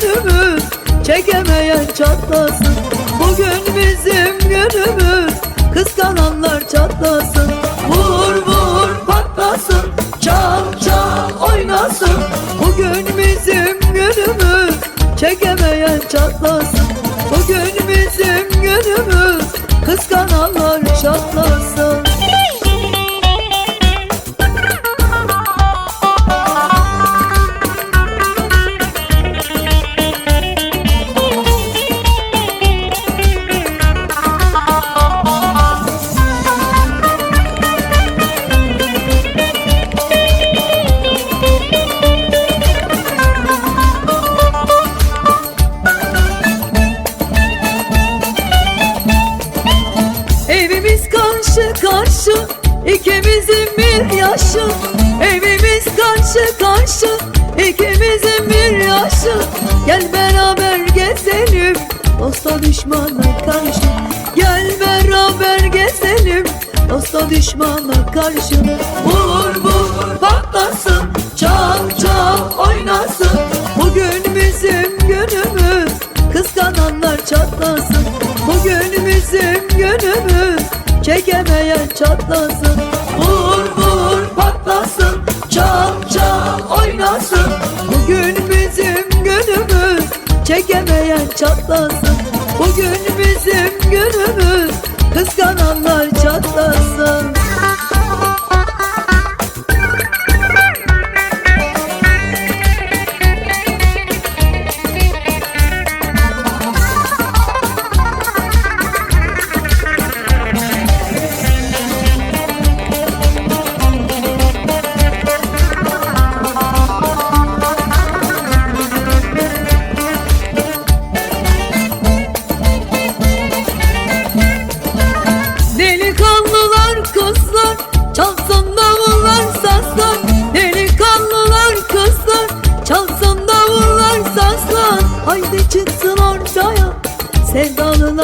günümüz Çekemeyen çatlasın düşmana karşı. Gel beraber gezelim dosta düşmana karşı. Vur vur patlasın çal çal oynasın. Bugün bizim günümüz kıskananlar çatlasın. Bugün bizim günümüz Çekemeyen çatlasın. Vur vur patlasın Çal çal oynasın. Bugün bizim günümüz Çekemeyen çatlasın Bugün bizim günümüz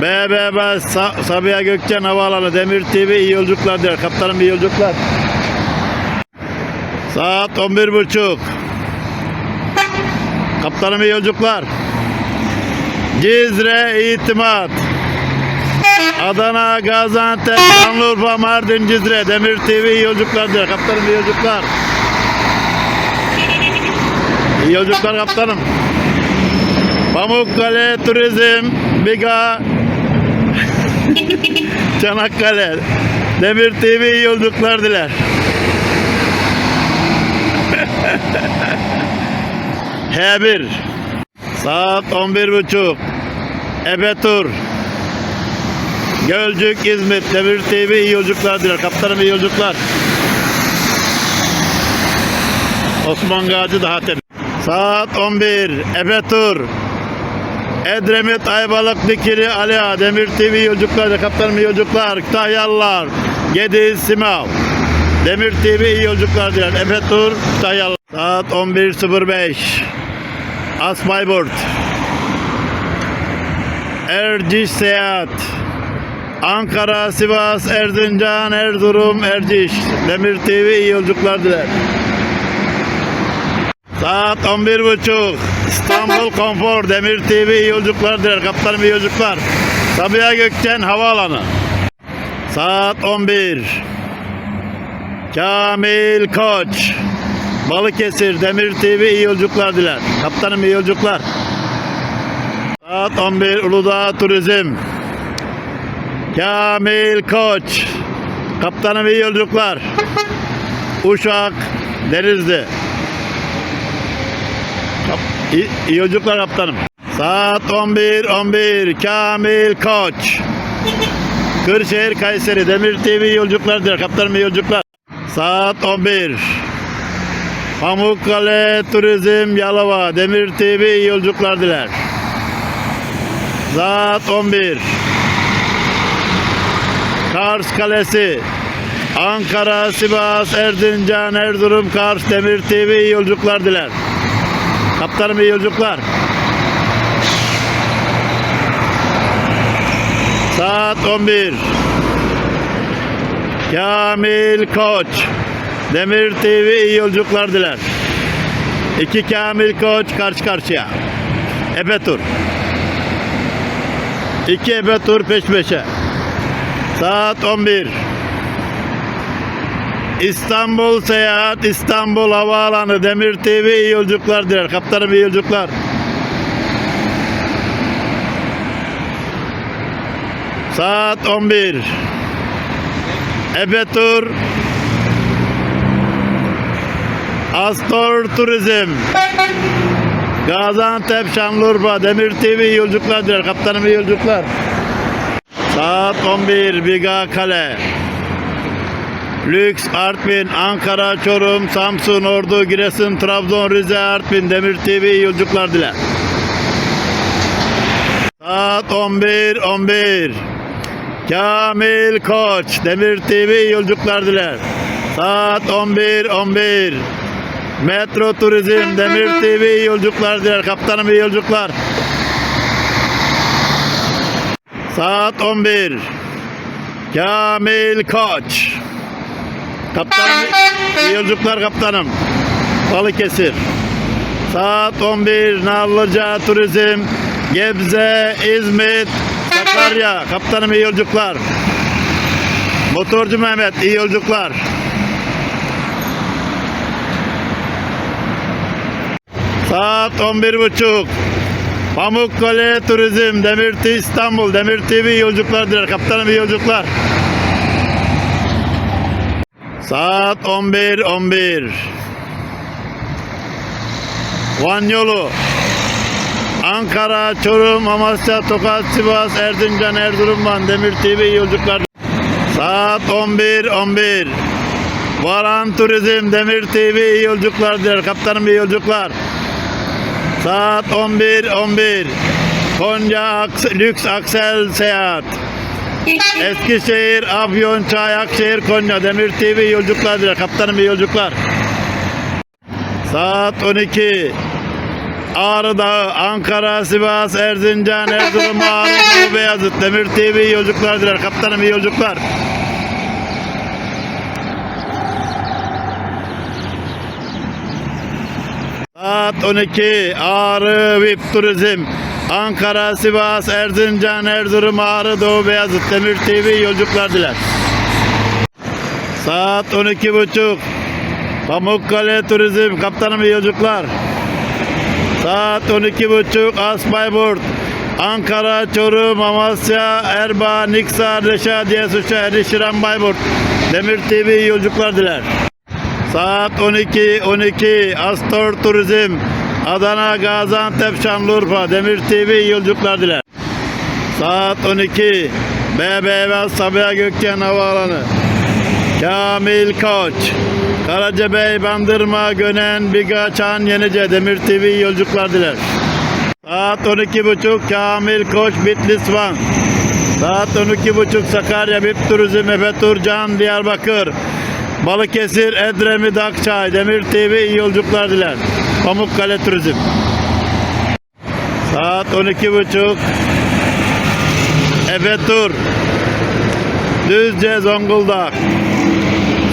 BBB Sa Sabiha Gökçen Havaalanı Demir TV iyi yolculuklar der. Kaptanım iyi yolculuklar. Saat 11 buçuk. Kaptanım iyi yolculuklar. Cizre İtimat. Adana, Gaziantep, Şanlıurfa, Mardin, Cizre, Demir TV iyi yolculuklar der. Kaptanım iyi yolculuklar. İyi yolculuklar kaptanım. Pamukkale Turizm, Biga, Çanakkale, Demir TV iyi yolculuklar diler. H1 Saat 11.30 Ebe Tur Gölcük, İzmit, Demir TV iyi yolculuklar diler. Kaptanım iyi yolculuklar. Osman Gazi daha tepe. Saat 11 Ebe Tur Edremit Ayvalık Dikili Ali Ağa, Demir TV yolculuklar, kaptanım iyi yolculuklar, Kütahyalılar, Gediz Simav. Demir TV iyi yolculuklar diler. Efe Tur, Kütahyalılar. Saat 11.05. Asbayburt. Erciş Seyahat. Ankara, Sivas, Erzincan, Erzurum, Erciş. Demir TV iyi yolculuklar diler. Saat 11.30 İstanbul Konfor Demir TV iyi yolculuklar diler. Kaptanım iyi yolculuklar. Sabiha Gökçen Havaalanı. Saat 11 Kamil Koç Balıkesir Demir TV iyi yolculuklar diler. Kaptanım iyi yolculuklar. Saat 11 Uludağ Turizm Kamil Koç Kaptanım iyi yolculuklar. Uşak Denizli İyi, iyi yolculuklar kaptanım. Saat 11 11 Kamil Koç. Kırşehir Kayseri Demir TV yolculuklar diler. Kaptanım iyi yolculuklar. Saat 11 Pamukkale Turizm Yalova Demir TV iyi yolculuklar diler. Saat 11 Kars Kalesi Ankara, Sivas, Erzincan, Erzurum, Kars, Demir TV iyi yolculuklar diler. Kaptanım iyi yolculuklar. Saat 11. Kamil Koç. Demir TV iyi yolculuklar diler. İki Kamil Koç karşı karşıya. Efe tur. İki Efe tur peş peşe. Saat 11. İstanbul Seyahat, İstanbul Havaalanı, Demir TV iyi yolculuklar diler. Kaptanım iyi yolculuklar. Saat 11. Efe Tur. Astor Turizm. Gaziantep Şanlıurfa Demir TV iyi yolculuklar diler. Kaptanım iyi yolculuklar. Saat 11 Biga Kale. Lüks, Artvin, Ankara, Çorum, Samsun, Ordu, Giresun, Trabzon, Rize, Artvin, Demir TV yolculuklar diler. Saat 11, 11. Kamil Koç, Demir TV yolculuklar diler. Saat 11, 11. Metro Turizm, Demir TV yolculuklar diler. Kaptanım iyi yolculuklar. Saat 11. Kamil Koç. Kaptanım iyi yolculuklar kaptanım. Balıkesir. Saat 11 Narlıca Turizm Gebze, İzmit, Sakarya. Kaptanım iyi yolculuklar. Motorcu Mehmet iyi yolculuklar. Saat 11.30 Pamukkale Turizm Demir TV İstanbul Demir TV yolculuklar diler. Kaptanım iyi yolculuklar. Saat 11.11 Van yolu Ankara, Çorum, Amasya, Tokat, Sivas, Erzincan, Erzurum, Van, Demir TV yolculuklar. Saat 11.11 Varan Turizm, Demir TV iyi yolculuklar diler. Kaptanım iyi yolculuklar. Saat 11.11 Konya Aks- Lüks Aksel Seyahat Eskişehir, Afyon, Çay, Akşehir, Konya, Demir TV yolculuklar diler. Kaptanım iyi yolculuklar. Saat 12. Ağrı Dağı, Ankara, Sivas, Erzincan, Erzurum, Ağrı Beyazıt, Demir TV yolculuklar diler. Kaptanım iyi yolculuklar. Saat 12. Ağrı VIP Turizm. Ankara, Sivas, Erzincan, Erzurum, Ağrı, Doğu, Beyazıt, Demir TV yolculuklar diler. Saat 12.30. Pamukkale Turizm. Kaptanım yolculuklar. Saat 12.30 Asbayburt. Ankara, Çorum, Amasya, Erbaa, Niksar, Reşadiye, Suç'a, Erişiran, Bayburt. Demir TV yolculuklar diler. Saat 12 12 Astor Turizm Adana Gaziantep Şanlıurfa Demir TV yolculuklar diler. Saat 12 BBV Sabiha Gökçen Havaalanı Kamil Koç Karacabey Bandırma Gönen Biga Çan Yenice Demir TV yolculuklar diler. Saat 12.30 Kamil Koç Bitlis Van. Saat 12.30 Sakarya Bip Turizm Efe Turcan Diyarbakır. Balıkesir Edremit Akçay Demir TV yolculuklar diler. Pamukkale Turizm. Saat 12.30 Efe Tur. Düzce Zonguldak.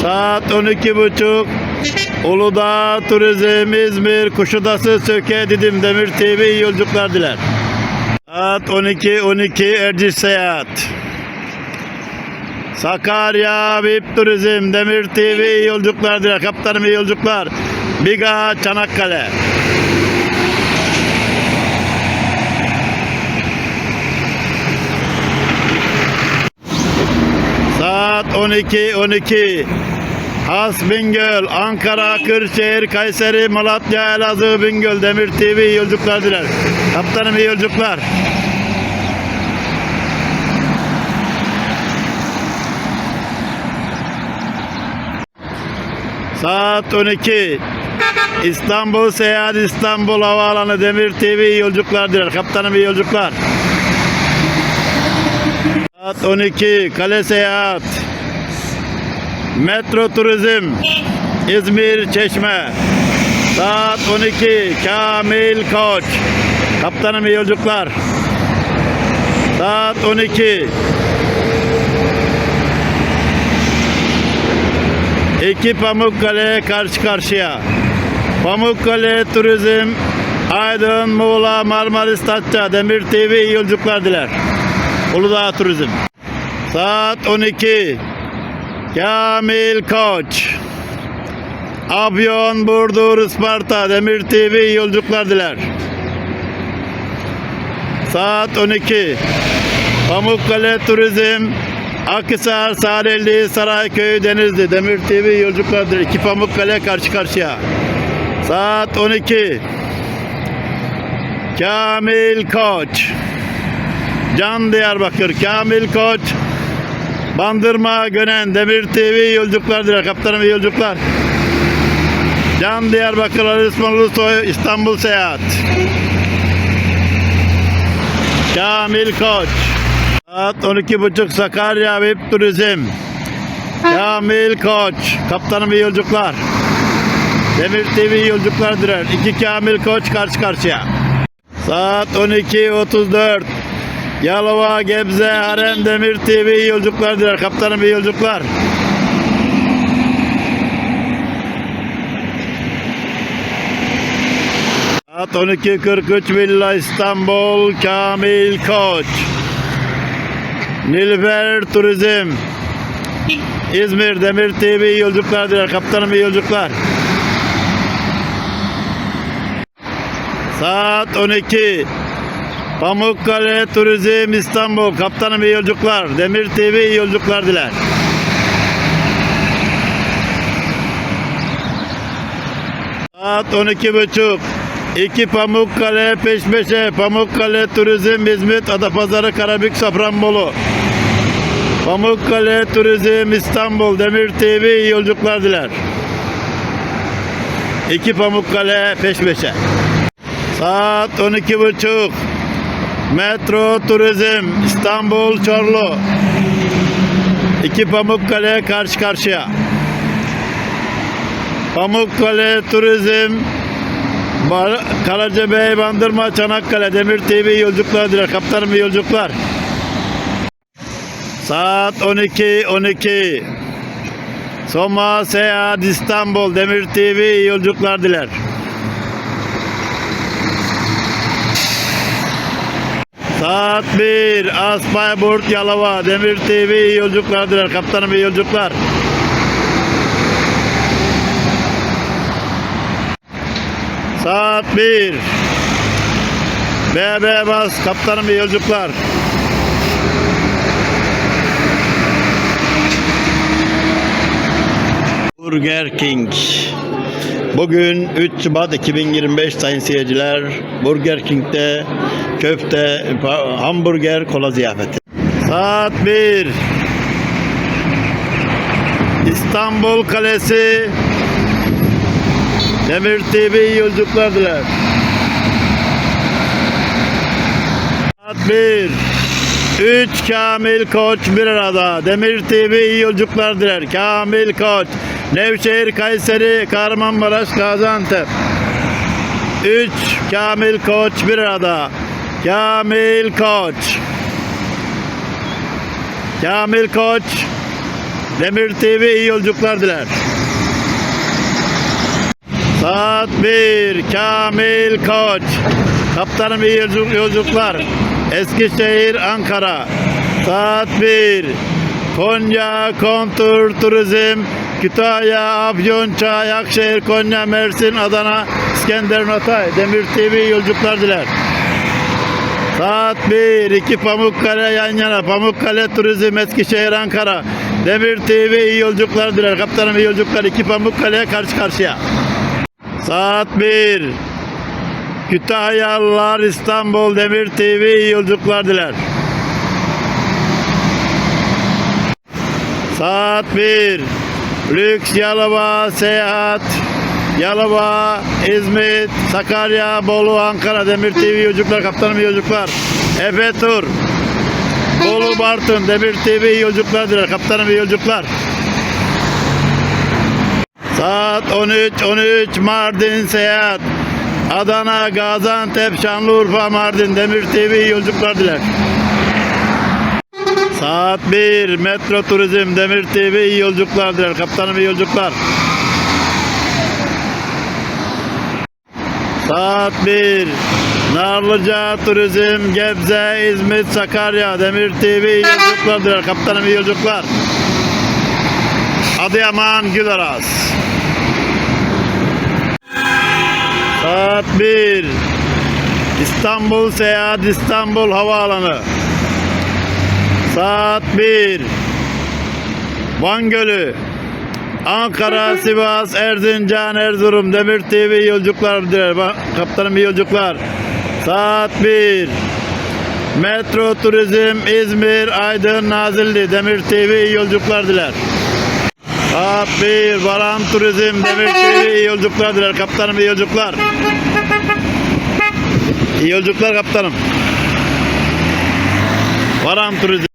Saat 12.30 Uludağ Turizm İzmir Kuşadası Söke Didim Demir TV iyi yolculuklar diler. Saat 12 12 Erciş Seyahat. Sakarya VIP Turizm Demir TV iyi yolculuklar diler. Kaptanım iyi yolculuklar. Biga Çanakkale. Saat 12 12 Has Bingöl, Ankara, Kırşehir, Kayseri, Malatya, Elazığ, Bingöl, Demir TV iyi yolculuklar diler. Kaptanım iyi yolculuklar. Saat 12 İstanbul Seyahat İstanbul Havaalanı Demir TV iyi yolculuklar diler. Kaptanım iyi yolculuklar. Saat 12 Kale Seyahat. Metro Turizm İzmir Çeşme. Saat 12 Kamil Koç. Kaptanım iyi yolculuklar Saat 12 İki. Pamukkale karşı karşıya Pamukkale Turizm Aydın, Muğla, Marmaris, Datça, Demir TV iyi yolculuklar diler. Uludağ Turizm. Saat 12. Kamil Koç. Afyon, Burdur, Isparta, Demir TV iyi yolculuklar diler. Saat 12. Pamukkale Turizm. Akhisar, Sarelli, Sarayköy, Denizli, Demir TV iyi yolculuklar diler. İki Pamukkale karşı karşıya. Saat 12. Kamil Koç. Can Diyarbakır, Kamil Koç, Bandırma, Gönen, Demir TV yolculuklar diler. Kaptanım iyi yolculuklar. Can Diyarbakır, Ali Ulusoy, İstanbul Seyahat. Kamil Koç. Saat 12.30 Sakarya VIP Turizm. Kamil Koç. Kaptanım iyi yolculuklar. Demir TV yolculuklar diler. İki Kamil Koç karşı karşıya. Saat 12.34 Yalova, Gebze, Harem, Demir TV yolculuklar diler. Kaptanım iyi yolculuklar. Saat 12.43 Villa İstanbul, Kamil Koç. Nilüfer Turizm. İzmir, Demir TV yolculuklar diler. Kaptanım iyi yolculuklar. Saat 12. Pamukkale Turizm İstanbul. Kaptanım iyi yolculuklar. Demir TV iyi yolculuklar diler. Saat 12 buçuk. İki Pamukkale peş peşe. Pamukkale Turizm İzmit Adapazarı Karabük Safranbolu. Pamukkale Turizm İstanbul Demir TV iyi yolculuklar diler. İki Pamukkale peş peşe. Saat 12 buçuk. Metro Turizm İstanbul Çorlu. İki Pamukkale karşı karşıya. Pamukkale Turizm Bar- Karacabey, Bandırma, Çanakkale, Demir TV yolculuklar diler. Kaptanım yolculuklar. Saat 12 12. Soma Seyahat İstanbul Demir TV yolculuklar diler. Saat 1 Aspayburt Yalova Demir TV iyi yolculuklar diler. Kaptanım iyi yolculuklar. Saat 1 BB Bas Kaptanım iyi yolculuklar. Burger King Bugün 3 Şubat 2025 sayın seyirciler Burger King'de köfte, hamburger, kola ziyafeti. Saat 1 İstanbul Kalesi Demir TV yolculuklar diler. 1 3 Kamil Koç bir arada. Demir TV iyi yolculuklar diler. Kamil Koç. Nevşehir, Kayseri, Kahramanmaraş, Gaziantep. 3 Kamil Koç bir arada. Kamil Koç. Kamil Koç. Demir TV iyi yolculuklar diler. Saat 1 Kamil Koç. Kaptanım iyi yolculuk- yolculuklar. Eskişehir Ankara. Saat 1 Konya Kontur Turizm Kütahya, Afyon, Çay, Akşehir, Konya, Mersin, Adana, İskenderun, Hatay. Demir TV yolculuklar diler. Saat 1, 2 Pamukkale yan yana. Pamukkale Turizm Eskişehir Ankara. Demir TV iyi yolculuklar diler. Kaptanım iyi yolculuklar. 2 Pamukkale karşı karşıya. Saat 1. Kütahyalılar İstanbul Demir TV iyi yolculuklar diler. Saat 1. Lüks Yalova Seyahat Yalova, İzmit, Sakarya, Bolu, Ankara Demir TV yolculuklar, kaptanım yolculuklar. Efe Tur. Bolu, Bartın, Demir TV yolculuklar diler. Kaptanım yolculuklar. Saat 13, 13 Mardin Seyahat. Adana, Gaziantep, Şanlıurfa, Mardin, Demir TV yolculuklar diler. Saat 1 Metro Turizm, Demir TV iyi yolculuklar diler. Kaptanım iyi yolculuklar. Saat 1 Narlıca Turizm, Gebze, İzmit, Sakarya, Demir TV iyi yolculuklar diler. Kaptanım iyi yolculuklar. Adıyaman, Gülaras. Saat 1 İstanbul Seyahat İstanbul Havaalanı Saat 1 Van Gölü Ankara, Sivas, Erzincan, Erzurum Demir TV yolculuklar diler. Kaptanım iyi yolculuklar. Saat 1 Metro Turizm İzmir, Aydın, Nazilli Demir TV yolculuklar diler. Saat 1 Varan Turizm Demir TV yolculuklar diler. Kaptanım iyi yolculuklar. İyi yolculuklar kaptanım. Varan Turizm.